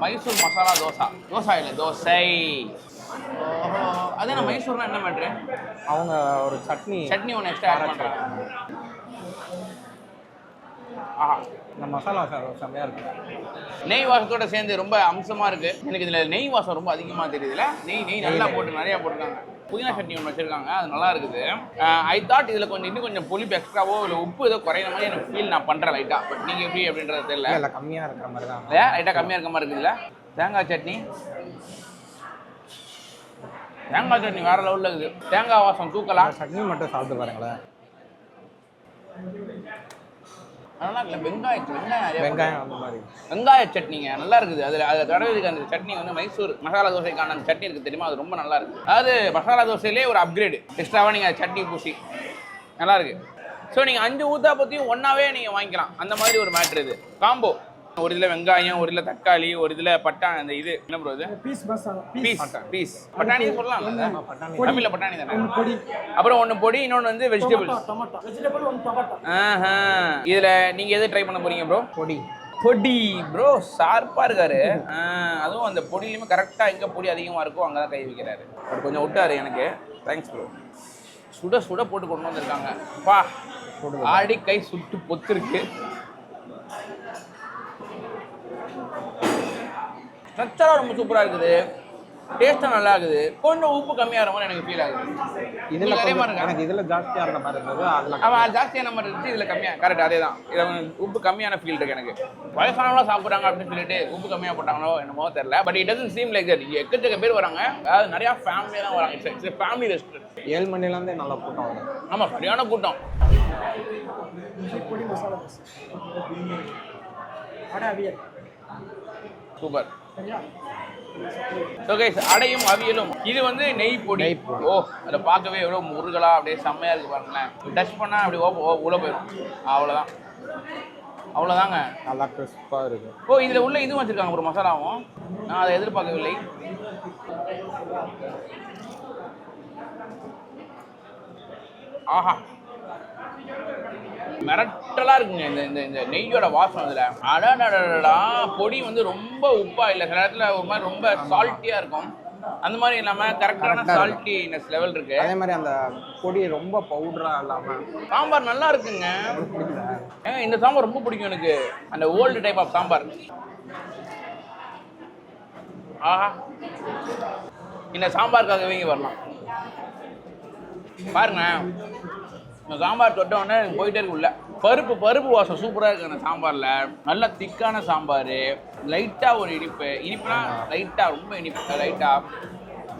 மைசூர் மசாலா தோசா தோசா இல்லை தோசை. அது என்ன மைசூர்னா என்ன மேட்ரு அவங்க ஒரு சட்னி. சட்னி ஒன்று எக்ஸ்ட்ரா ஆட் பண்ணுறாங்க ஆஹா இந்த மசாலா சார் செம்மையாக இருக்கு. நெய் வாசத்தோட சேர்ந்து ரொம்ப அம்சமா இருக்கு. எனக்கு இதுல நெய் வாசம் ரொம்ப அதிகமா தெரியுதுல நெய் நெய் நல்லா போட்டு நிறைய போட்டிருக்காங்க. புதினா சட்னி ஒன்று வச்சிருக்காங்க அது நல்லா இருக்குது. ஐ தாட் இதுல கொஞ்சம் இன்னும் கொஞ்சம் புளிப்பு எக்ஸ்ட்ராவோ இல்லை உப்பு ஏதோ குறையிற மாதிரி எனக்கு ஃபீல் நான் பண்றேன் லைட்டா பட் நீங்க எப்படி அப்படின்றது தெரியல. இல்லை கம்மியாக இருக்கிற மாதிரி தான். இல்லையா? லைட்டா கம்மியா இருக்க மாதிரி இருக்குதுல்ல? தேங்காய் சட்னி. தேங்காய் சட்னி வேற லெவல்ல இருக்குது. தேங்காய் வாசம் தூக்கலாம். சட்னி மட்டும் சாப்பிட்டு பாருங்களேன். அதெல்லாம் இல்லை வெங்காய வெங்காயம் வெங்காயம் அந்த மாதிரி. வெங்காய சட்னிங்க நல்லா இருக்குது. அதில் அதில் தடவைக்கு அந்த சட்னி வந்து மைசூர் மசாலா தோசைக்கான அந்த சட்னி இருக்குது தெரியுமா? அது ரொம்ப நல்லா இருக்கு. அதாவது மசாலா தோசையிலே ஒரு அப்கிரேடு எக்ஸ்ட்ராவாக நீங்கள் சட்னி பூசி. நல்லா இருக்கு. ஸோ நீங்கள் அஞ்சு ஊத்தா பற்றியும் ஒன்றாவே நீங்கள் வாங்கிக்கலாம். அந்த மாதிரி ஒரு மேட்ரு இது. காம்போ ஒரு இதில் வெங்காயம் ஒரு இதில் தக்காளி ஒரு இதில் பட்டா அந்த இது. என்ன ப்ரோ இது? Piece masala piece. பீஸ். பட்டாணி சொல்லலாம் பட்டாணி. தமிழில் பட்டாணி தானே? பொடி. அப்புறம் ஒன்று பொடி இன்னொன்று வந்து வெஜிடபிள்ஸ் இதில் நீங்கள் எது ட்ரை பண்ண போறீங்க ப்ரோ பொடி. பொடி ப்ரோ ஷார்ப்பா இருக்காரு. அதுவும் அந்த பொடியிலுமே கரெக்டாக எங்கே பொடி அதிகமாக இருக்கோ அங்கே தான் கை வைக்கிறாரு. அவர் கொஞ்சம் விட்டாரு எனக்கு. தேங்க்ஸ் ப்ரோ சுட சுட போட்டு கொண்டு வந்திருக்காங்க. பா. ஆடி கை சுட்டு பொத்துருக்கு. ஸ்ட்ரக்சராக ரொம்ப சூப்பராக இருக்குது. டேஸ்ட்டாக நல்லா இருக்குது கொஞ்சம் உப்பு கம்மியாகிற மாதிரி எனக்கு ஃபீல் ஆகுது. இதில் அதே மாதிரி இருக்கா? எனக்கு இதில் ஜாஸ்தியாக இருந்த மாதிரி இருந்தது அதில் அவன் ஜாஸ்தியான மாதிரி இருந்துச்சு இதில் கம்மியாக கரெக்ட் அதே தான் இதில் உப்பு கம்மியான ஃபீல் இருக்கு எனக்கு. வயசானவங்களாம் சாப்பிட்றாங்க அப்படின்னு சொல்லிட்டு உப்பு கம்மியாக போட்டாங்களோ என்னமோ தெரியல. But it doesn't seem like that எக்கச்சக்க பேர் வராங்க. அதாவது நிறையா ஃபேமிலியாக தான் வராங்க. இட்ஸ் ஃபேமிலி ரெஸ்டாரண்ட் ஏழு மணிலேருந்தே நல்லா கூட்டம் வரும். ஆமாம் சரியான கூட்டம். சூப்பர் அடையும் அவியலும். இது வந்து நெய் பொடி. ஓ அதை பார்க்கவே எவ்வளோ முருகலா அப்படியே செம்மையாக இருக்குது பாருங்களேன். டச் பண்ணால் அப்படி ஓ உள்ள போயிடும் அவ்வளோதான் அவ்வளோதாங்க நல்லா கிறிஸ்பாக இருக்கு. ஓ இதில் உள்ள இதுவும் வச்சிருக்காங்க ஒரு மசாலாவும். நான் அதை எதிர்பார்க்கவில்லை. ஆஹா. மிரட்டலா இருக்குங்க. இந்த இந்த இந்த நெய்யோட வாசம் இதுல அடடடடா பொடி வந்து ரொம்ப உப்பா இல்லை. சில இடத்துல ஒரு மாதிரி ரொம்ப சால்ட்டியா இருக்கும். அந்த மாதிரி இல்லாம கரெக்டான. சால்ட்டினஸ் லெவல் இருக்கு. அதே மாதிரி அந்த பொடி ரொம்ப பவுடராக இல்லாமல் சாம்பார் நல்லா இருக்குங்க. ஏங்க இந்த சாம்பார் ரொம்ப பிடிக்கும் எனக்கு. அந்த ஓல்டு டைப் ஆஃப் சாம்பார். ஆஹா. இந்த சாம்பாருக்காகவே இங்கே வரலாம். பாருங்க. இந்த சாம்பார் தொட்ட உடனே எனக்கு போயிட்டே இருக்கு பருப்பு பருப்பு வாசம் சூப்பராக இருக்கு அந்த சாம்பாரில். நல்லா திக்கான சாம்பார் லைட்டாக ஒரு இனிப்பு. இனிப்புனா லைட்டாக ரொம்ப இனிப்பு லைட்டாக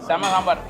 செம சாம்பார்.